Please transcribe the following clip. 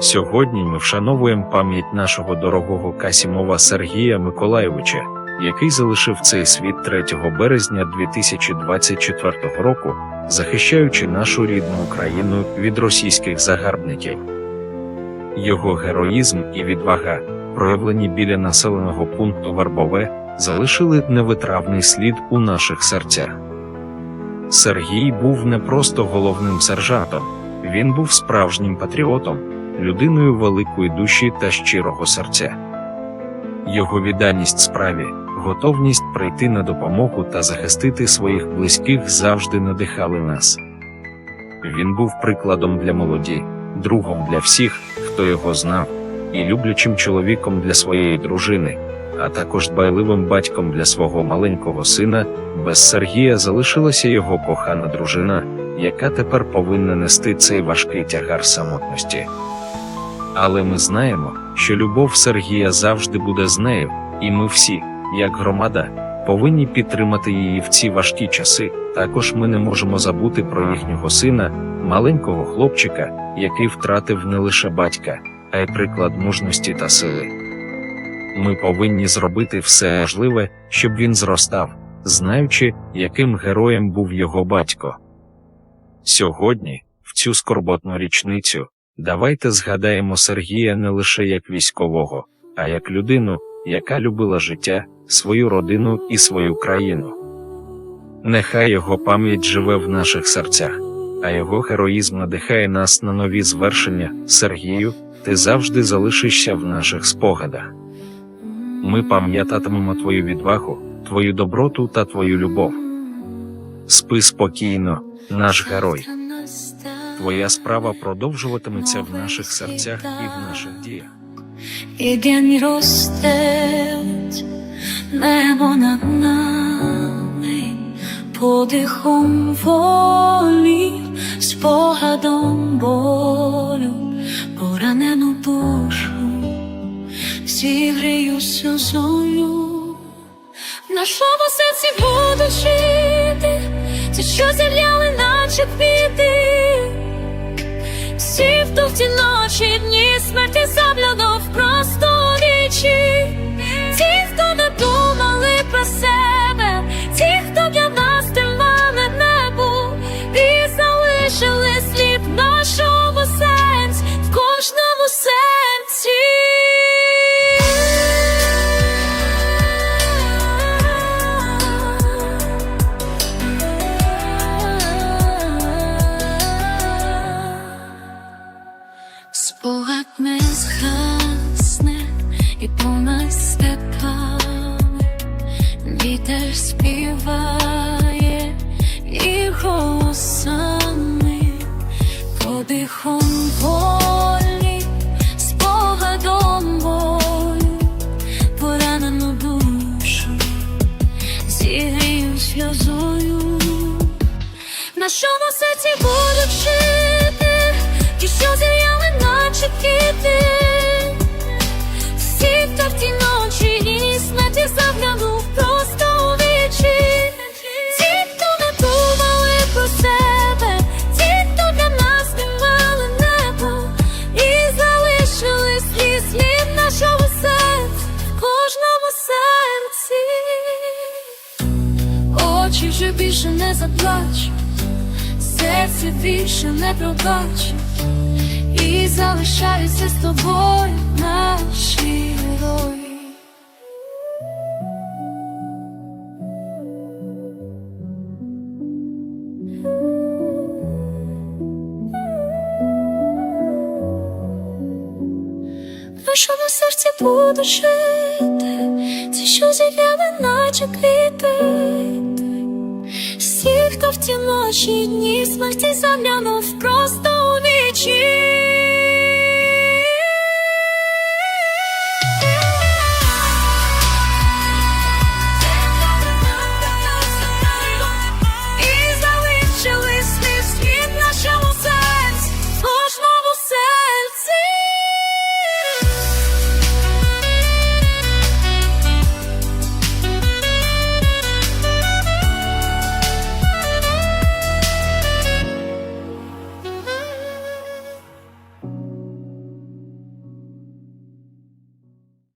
Сьогодні ми вшановуємо пам'ять нашого дорогого Касімова Сергія Миколайовича, який залишив цей світ 3 березня 2024 року, захищаючи нашу рідну Україну від російських загарбників. Його героїзм і відвага, проявлені біля населеного пункту Вербове, залишили невитравний слід у наших серцях. Сергій був не просто головним сержантом, він був справжнім патріотом, людиною великої душі та щирого серця. Його відданість справі, готовність прийти на допомогу та захистити своїх близьких завжди надихали нас. Він був прикладом для молоді, другом для всіх, хто його знав, і люблячим чоловіком для своєї дружини, а також дбайливим батьком для свого маленького сина. Без Сергія залишилася його кохана дружина, яка тепер повинна нести цей важкий тягар самотності. Але ми знаємо, що любов Сергія завжди буде з нею, і ми всі, як громада, повинні підтримати її в ці важкі часи. Також ми не можемо забути про їхнього сина, маленького хлопчика, який втратив не лише батька, а й приклад мужності та сили. Ми повинні зробити все можливе, щоб він зростав, знаючи, яким героєм був його батько. Сьогодні, в цю скорботну річницю, давайте згадаємо Сергія не лише як військового, а як людину, яка любила життя, свою родину і свою країну. Нехай його пам'ять живе в наших серцях, а його героїзм надихає нас на нові звершення. Сергію, ти завжди залишишся в наших спогадах. Ми пам'ятатимемо твою відвагу, твою доброту та твою любов. Спи спокійно, наш герой. Твоя справа продовжуватиметься в наших серцях і в наших діях. І день розстелить небо над нами, подихом волі, спогадом болю, поранену душу, зігрію сльозою. Нашому серці будуть жити, ті, що зів'яли, наче квіти. Всі, хто в ті ночі дні смерті заглянув просто вічі, степами вітер співає і голосами подихом волі, спогадом болю, поранену душу, зігрію сльозою. В нашому серці будуть жити, ті, що зів'яли, наче квіти. Більше не заплачуть, серце більше не пробачить, і залишаються з тобою наші герої. В нашому серці буду жити, ці, що зів'яли, наче квіти жовті ночі дні смерті заглянув просто у вічі.